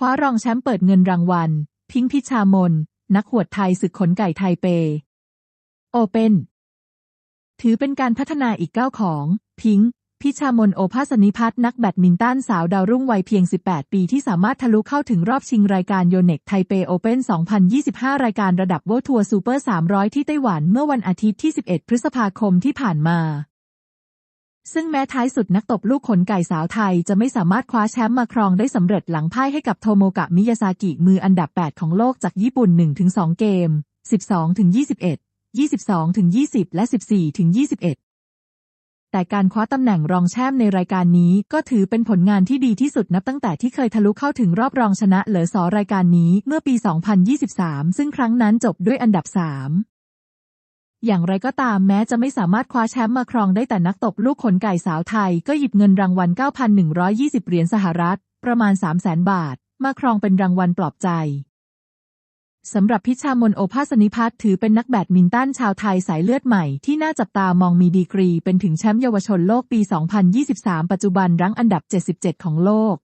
คว้ารองแชมป์เปิดเงินรางวัล พิงพิชามน นักหวดไทยศึกขนไก่ไทเป โอเปนถือเป็นการพัฒนาอีกก้าวของ พิงพิชามนโอภาสนิพัฒน์นักแบดมินตันสาวดาวรุ่งวัยเพียง 18 ปีที่สามารถทะลุเข้าถึงรอบชิงรายการโยเน็กไทเปโอเปน2025 รายการระดับเวิลด์ทัวร์ซูเปอร์ 300 ที่ไต้หวันเมื่อวันอาทิตย์ที่ 11 พฤษภาคมที่ผ่านมา ซึ่งแม้ท้ายสุดนักตบลูกขนไก่สาวไทยจะไม่สามารถคว้าแชมป์มาครองได้สำเร็จหลังพ่ายให้กับโทโมกะมิยาซากิมืออันดับ 8 ของโลกจากญี่ปุ่น 1-2 เกม 12-21 22-20 และ 14-21แต่การคว้าตำแหน่งรองแชมป์ในรายการนี้ก็ถือเป็นผลงานที่ดีที่สุดนับตั้งแต่ที่เคยทะลุเข้าถึงรอบรองชนะเหลือสอรายการนี้เมื่อปี 2023 ซึ่งครั้งนั้นจบด้วยอันดับ 3 อย่างไรก็ตามแม้จะไม่สามารถคว้าแชมป์มาครองได้แต่นักตบลูกขนไก่สาวไทย ก็หยิบเงินรางวัล 9,120 เหรียญสหรัฐ ประมาณ 300,000 บาท มาครองเป็นรางวัลปลอบใจสำหรับพิชามนโอภาสนิพัฒน์ถือเป็นนักแบดมินตันชาวไทยสายเลือดใหม่ที่น่าจับตามองมีดีกรีเป็นถึงแชมป์เยาวชนโลกปี 2023 ปัจจุบันรั้งอันดับ 77 ของโลก